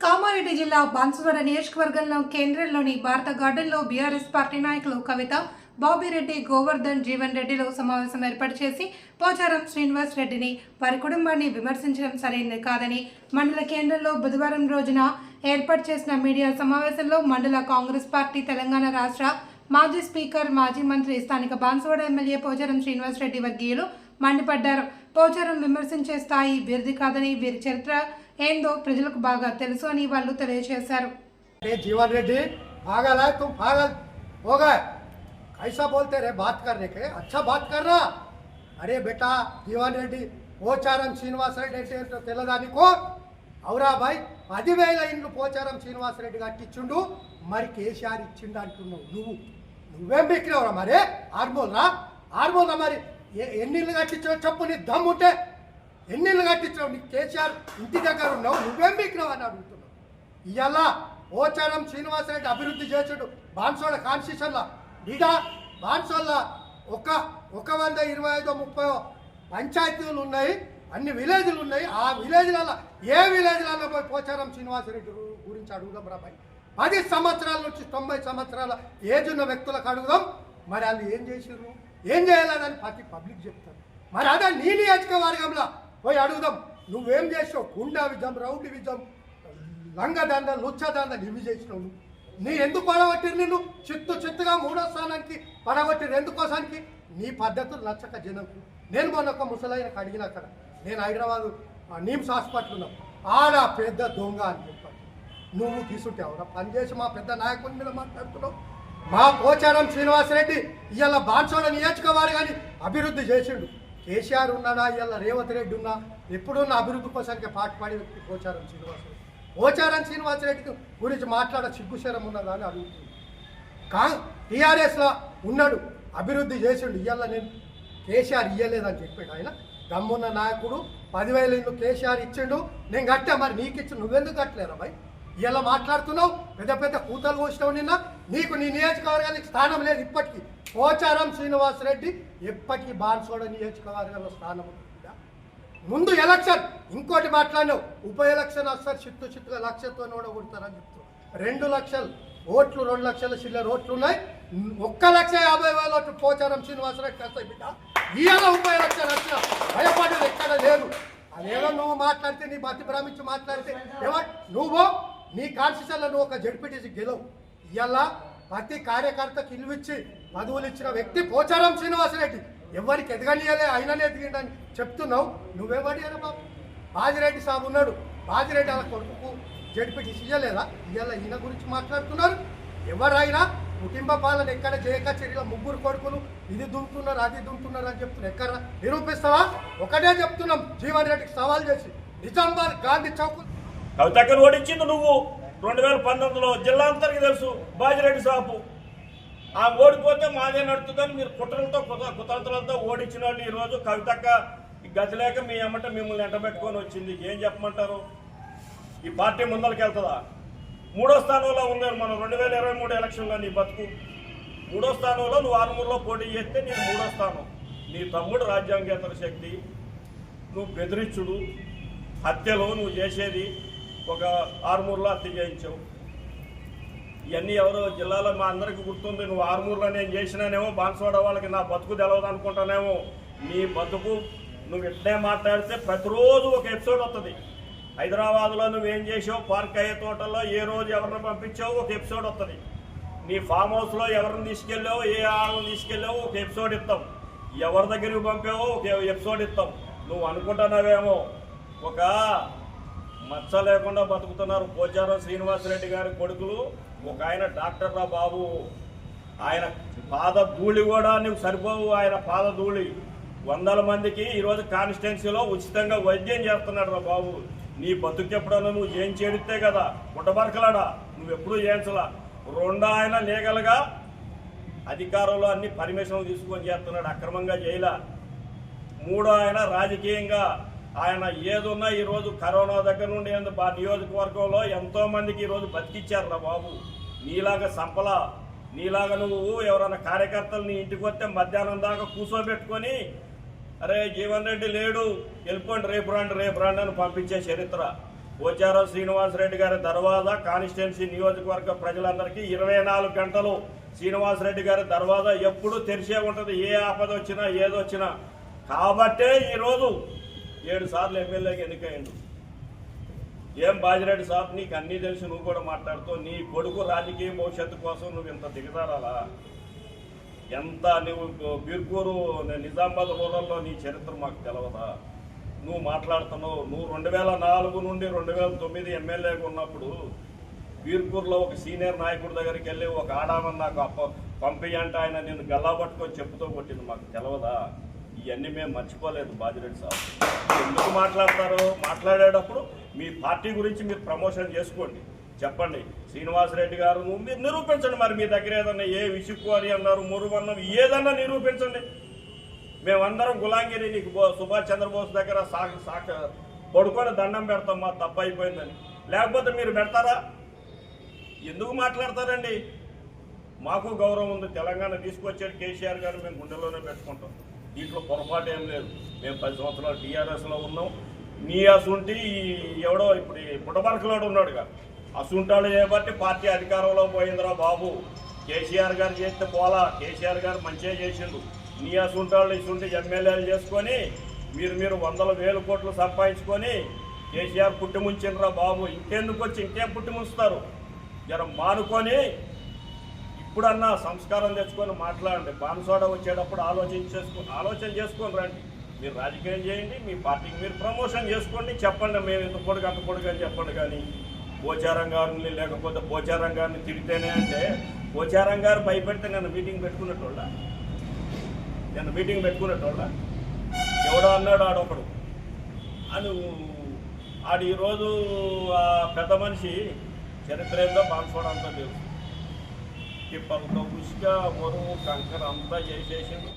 కామారెడ్డి జిల్లా బాన్సువాడ నియోజకవర్గంలో కేంద్రంలోని భారత గార్డెన్లో బీఆర్ఎస్ పార్టీ నాయకులు కవిత బాబిరెడ్డి గోవర్ధన్ జీవన్ రెడ్డిలో సమావేశం ఏర్పాటు చేసి పోచారం శ్రీనివాస్ రెడ్డిని వారి కుటుంబాన్ని విమర్శించడం సరైనది కాదని మండల కేంద్రంలో బుధవారం రోజున ఏర్పాటు చేసిన మీడియా సమావేశంలో మండల కాంగ్రెస్ పార్టీ తెలంగాణ రాష్ట్ర మాజీ స్పీకర్ మాజీ మంత్రి స్థానిక బాన్సువాడ ఎమ్మెల్యే పోచారం శ్రీనివాస్ రెడ్డి వర్గీయులు మండిపడ్డారు. పోచారం విమర్శించే స్థాయి వీరిది కాదని వీరి చరిత్ర ఏందో ప్రజలకు బాగా తెలుసు అని వాళ్ళు తెలియజేశారు अरे जीवन रेड्डी पागल है तुम पागल हो गए कैसा बोलते रहे बात करने के अच्छा बात करना अरे बेटा జీవన్ రెడ్డి పోచారం శ్రీనివాసరెడ్డి అంటే ఏంటో తెల్లదానికో అవురా బాయ్ పదివేల ఇండ్లు పోచారం శ్రీనివాసరెడ్డి కట్టించుండు మరి కేసీఆర్ ఇచ్చిండు అంటున్నావు నువ్వు నువ్వేం బెక్కినావురా మరి ఆర్మోల్రా ఆర్మోల్రా మరి ఎ- ఎన్ని ఇల్లు కట్టించావు చెప్పు నీ దమ్ముంటే ఎన్ని కట్టించావు నీ కేసీఆర్ ఇంటి దగ్గర ఉన్నావు. నువ్వేం బెక్కినావు అని అడుగుతున్నావు. ఇవాళ ఓచారం శ్రీనివాసరెడ్డి అభివృద్ధి చేసాడు బాన్సోడ కాన్స్టిట్యూషన్లో. ఇడా బాన్సోళ్ళ ఒక ఒక వంద ఇరవై ఐదో ముప్పై పంచాయతీలు ఉన్నాయి అన్ని విలేజ్లు ఉన్నాయి. ఆ విలేజ్లలో ఏ విలేజ్లలో పోయి పోచారం శ్రీనివాసరెడ్డి గురించి అడుగుదాం రాబాయి పది సంవత్సరాల నుంచి తొంభై సంవత్సరాల ఏజ్ ఉన్న వ్యక్తులకు అడుగుదాం. మరి వాళ్ళు ఏం చేసిర్రు? ఏం చేయాలని ప్రతి పబ్లిక్ చెప్తారు. మరి అదే నీ నియోజకవర్గంలో పోయి అడుగుదాం. నువ్వేం చేసావు? గుండా విజం రౌండ్ విజం లంగదండ లుచ్చదండ ఇవి చేసినావు నువ్వు. నీ ఎందుకు పడగొట్టిరు నిన్ను? చిత్తు చిత్తుగా మూడో స్థానానికి పడగొట్టిరు. ఎందుకోసానికి? నీ పద్ధతులు నచ్చక జనంకు. నేను మొన్న ఒక ముసలాయనకు అడిగిన అక్కడ నేను హైదరాబాద్ నీమ్స్ హాస్పిటల్ ఉన్నాం. ఆడ పెద్ద దొంగ అని చెప్పాను నువ్వు తీసుంటావురా పనిచేసి మా పెద్ద నాయకుడి మీద మాట్లాడుతున్నావు మా పోచారం శ్రీనివాసరెడ్డి ఇవాళ బాన్సోడ నియోజకవర్గాన్ని అభివృద్ధి చేసిండు. కేసీఆర్ ఉన్నాడా? ఇలా రేవంత్ రెడ్డి ఉన్నా? ఎప్పుడున్న అభివృద్ధి కోసానికి పాటుపడి వ్యక్తి పోచారం శ్రీనివాసరెడ్డి పోచారం శ్రీనివాసరెడ్డి గురించి మాట్లాడ సిగ్గుశరం ఉన్నదా అని అడుగుతుంది. కా టీఆర్ఎస్లో ఉన్నాడు అభివృద్ధి చేసిండు ఇవాళ నేను కేసీఆర్ ఇయ్యలేదని చెప్పాడు ఆయన. దమ్మున్న నాయకుడు పదివేల ఇల్లు కేసీఆర్ ఇచ్చిండు. నేను కట్టా మరి నీకు ఇచ్చి నువ్వెందుకు కట్టలేరా బాయ్? ఇలా మాట్లాడుతున్నావు పెద్ద పెద్ద కూతలు కోసినావు నిన్న. నీకు నీ నియోజకవర్గానికి స్థానం లేదు ఇప్పటికీ. పోచారం శ్రీనివాసరెడ్డి ఎప్పటికీ బాన్సోడ నియోజకవర్గంలో స్థానం ఉంటుందా? ముందు ఎలక్షన్ ఇంకోటి మాట్లాడినావు. ఉప ఎలక్షన్ వస్తారు చిత్తు చిత్తుగా లక్షతో ఓడగొడతారని చెప్తావు రెండు లక్షలు ఓట్లు రెండు లక్షల చిల్లర ఓట్లు ఉన్నాయి. ఒక్క లక్ష యాభై వేల ఓట్లు పోచారం శ్రీనివాసరెడ్డి వస్తాయి బిడ్డ. ఇవాళ ఉప ఎలక్షన్ వచ్చిన భయపడేది ఎక్కడ లేదు. అదేదో నువ్వు మాట్లాడితే నీ బతి భ్రమించి మాట్లాడితే ఏమో నువ్వు నీ కాన్స్టిట్యూషన్లో నువ్వు ఒక జడ్పీటీసీ గెలవు. ఇవాళ ప్రతి కార్యకర్తకి ఇల్లు ఇచ్చి పదవులు ఇచ్చిన వ్యక్తి పోచారం శ్రీనివాసరెడ్డి. ఎవరికి ఎదగనియలే అయిననే ఎదిగిండని చెప్తున్నావు. నువ్వెవడి అని బాబు? బాజిరెడ్డి సాబు ఉన్నాడు. బాజిరెడ్డి వాళ్ళ కొడుకు జడ్పీటీసీ ఇయ్యలేదా? ఇవాళ ఈయన గురించి మాట్లాడుతున్నారు. ఎవరైనా కుటుంబ పాలన ఎక్కడ చేయక చర్యల ముగ్గురు కొడుకులు ఇది దుంకుతున్నారు అది దుంకుతున్నారు అని చెప్తున్నారు. ఎక్కడ? నిరూపిస్తావా? ఒకటే చెప్తున్నాం. జీవన్ రెడ్డికి సవాల్ చేసి నిజామాబాద్ గాంధీ చౌక్ కవితక్కను ఓడించింది నువ్వు. రెండు వేల పంతొమ్మిదిలో జిల్లా అంతరికి తెలుసు బాజిరెడ్డి సాపు ఆ ఓడిపోతే మాదే నడుతుందని మీరు కుట్రలతో కుత కుతంత్రాలతో ఓడించిన వాళ్ళు ఈరోజు కవితక్క ఈ మీ అమ్మట మిమ్మల్ని ఎంటబెట్టుకొని వచ్చింది. ఏం చెప్పమంటారు? ఈ పార్టీ ముందరికి వెళ్తుందా? మూడో స్థానంలో ఉన్నారు మనం. రెండు వేల ఇరవై మూడు ఎలక్షన్లో నీ బతుకు. మూడో స్థానంలో నువ్వు ఆరుమూరులో పోటీ చేస్తే నేను మూడో స్థానం. నీ తమ్ముడు రాజ్యాంగేతర శక్తి. నువ్వు బెదిరించుడు. హత్యలు నువ్వు చేసేది ఒక ఆరుమూరులో హత్య చేయించావు ఇవన్నీ ఎవరో జిల్లాలో మా అందరికీ గుర్తుంది. నువ్వు ఆర్మూర్లో నేను చేసినానేమో బాన్సువాడ వాళ్ళకి నా బతుకు తెలవదు అనుకుంటానేమో. నీ బతుకు నువ్వు ఇట్లే మాట్లాడితే ప్రతిరోజు ఒక ఎపిసోడ్ వస్తుంది హైదరాబాద్లో నువ్వేం చేసావు? పార్క్ అయ్యే తోటల్లో ఏ రోజు ఎవరిని పంపించావు ఒక ఎపిసోడ్ వస్తుంది నీ ఫామ్ హౌస్లో ఎవరిని తీసుకెళ్ళావు ఏ ఆళ్ళని తీసుకెళ్ళావు ఒక ఎపిసోడ్ ఇస్తాం ఎవరి దగ్గరికి పంపావో ఒక ఎపిసోడ్ ఇస్తాం నువ్వు అనుకుంటున్నావేమో? ఒక మచ్చ లేకుండా బతుకుతున్నారు పోచారం శ్రీనివాసరెడ్డి గారి కొడుకులు. ఒక ఆయన డాక్టర్ రా బాబు. ఆయన పాద ధూళి కూడా నువ్వు సరిపోవు ఆయన పాద ధూళి. వందల మందికి ఈరోజు కాన్స్టిట్యున్సీలో ఉచితంగా వైద్యం చేస్తున్నాడు రా బాబు. నీ బతుకెప్పుడన్నా నువ్వు ఏం చేడితే కదా పుట్టబరకలాడా నువ్వు ఎప్పుడూ చేయించలా రెండో ఆయన లీగల్గా అధికారంలో అన్ని పర్మిషన్లు తీసుకొని చేస్తున్నాడు అక్రమంగా చేయలా మూడో ఆయన రాజకీయంగా ఆయన ఏదున్నా ఈరోజు కరోనా దగ్గర నుండి మా నియోజకవర్గంలో ఎంతోమందికి ఈరోజు బతికిచ్చారు రా బాబు. నీలాగా సంపల నీలాగా నువ్వు ఎవరైనా కార్యకర్తలు నీ ఇంటికి వస్తే మధ్యాహ్నం దాకా కూర్చోబెట్టుకొని అరే జీవన్ రెడ్డి లేడు వెళ్ళిపోండి రేపు రాండి రేపు రాండి అని పంపించే చరిత్ర. పోచారం శ్రీనివాసరెడ్డి గారి దర్వాజా కానిస్టెన్సీ నియోజకవర్గ ప్రజలందరికీ ఇరవై నాలుగు గంటలు శ్రీనివాసరెడ్డి గారి దర్వాజా ఎప్పుడూ తెరిచే ఉంటుంది. ఏ ఆపద వచ్చినా ఏదొచ్చినా. కాబట్టే ఈరోజు ఏడు సార్లు ఎమ్మెల్యేకి ఎన్నికయ్యాడు. ఏం బాజిరెడ్డి సాబ్ నీకు అన్నీ తెలిసి నువ్వు కూడా మాట్లాడుతావు నీ కొడుకు రాజకీయ భవిష్యత్తు కోసం నువ్వు ఇంత దిగదారాలా ఎంత నువ్వు బీర్కూరు నిజామాబాద్ రూరల్లో నీ చరిత్ర మాకు తెలవదా? నువ్వు మాట్లాడుతున్నావు నువ్వు రెండు వేల నాలుగు నుండి రెండు వేల తొమ్మిది ఎమ్మెల్యేగా ఉన్నప్పుడు బీర్పూర్లో ఒక సీనియర్ నాయకుడి దగ్గరికి వెళ్ళి ఒక ఆడామని నాకు అప్ప పంపియంటే ఆయన నేను గల్లా పట్టుకొని చెప్పుతో కొట్టింది మాకు తెలవదా? ఇవన్నీ మేము మర్చిపోలేదు బాజిరెడ్డి సార్ ఎందుకు మాట్లాడతారు మాట్లాడేటప్పుడు మీ పార్టీ గురించి మీరు ప్రమోషన్ చేసుకోండి. చెప్పండి శ్రీనివాసరెడ్డి గారు మీరు నిరూపించండి మరి మీ దగ్గర ఏదన్నా ఏ విసుక్కు అని అన్నారు మురుగన్నం ఏదన్నా నిరూపించండి. మేమందరం గులాంగిరి నీకు సుభాష్ చంద్రబోస్ దగ్గర సాక సాక పడుకొని దండం పెడతాం మా తప్పు అయిపోయిందని. లేకపోతే మీరు పెడతారా? ఎందుకు మాట్లాడతారండి? మాకు గౌరవం ఉంది తెలంగాణ తీసుకొచ్చాడు కేసీఆర్ గారు మేము గుండెలోనే పెట్టుకుంటాం. దీంట్లో పొరపాటు ఏం లేదు. మేము పది సంవత్సరాలు టీఆర్ఎస్లో ఉన్నాం. నీ అసుంటి ఎవడో ఇప్పుడు ఈ పుట్టబరకలోడు ఉన్నాడుగా. అసుంటాడు చేయబట్టి పార్టీ అధికారంలో పోయిందిరా బాబు. కేసీఆర్ గారు చేస్తే పోలా. కేసీఆర్ గారు మంచిగా చేసిండు. నీ అసుంటాళ్ళు ఇసుంటి ఎమ్మెల్యేలు చేసుకొని మీరు మీరు వందల వేల కోట్లు సంపాదించుకొని కేసీఆర్ పుట్టి ముంచిండ్రా బాబు. ఇంకెందుకు వచ్చి ఇంకేం పుట్టి ముంచుతారు? జర మానుకొని ఇప్పుడన్నా సంస్కారం తెచ్చుకొని మాట్లాడండి. బాన్సోడ వచ్చేటప్పుడు ఆలోచించేసుకో ఆలోచన చేసుకొని రండి. మీరు రాజకీయం చేయండి మీ పార్టీకి మీరు ప్రమోషన్ చేసుకోండి చెప్పండి మేము ఇంత పొడుగు అంత పొడుగు అని చెప్పండి కానీ పోచారం గారిని లేకపోతే పోచారం గారిని తిడితేనే అంటే పోచారం గారు భయపెడితే నేను మీటింగ్ పెట్టుకున్నట్టోళ్ళ నేను మీటింగ్ పెట్టుకున్నట్టోళ్ళ ఎవడో అన్నాడు ఆడొకడు. అని ఆడు ఈరోజు ఆ పెద్ద మనిషి చరిత్ర ఏందో బాన్సోడ అంతా ఈ టిప్పర్లతో ఉసుక మొరువు కంకర అంతా చేసేసిండు.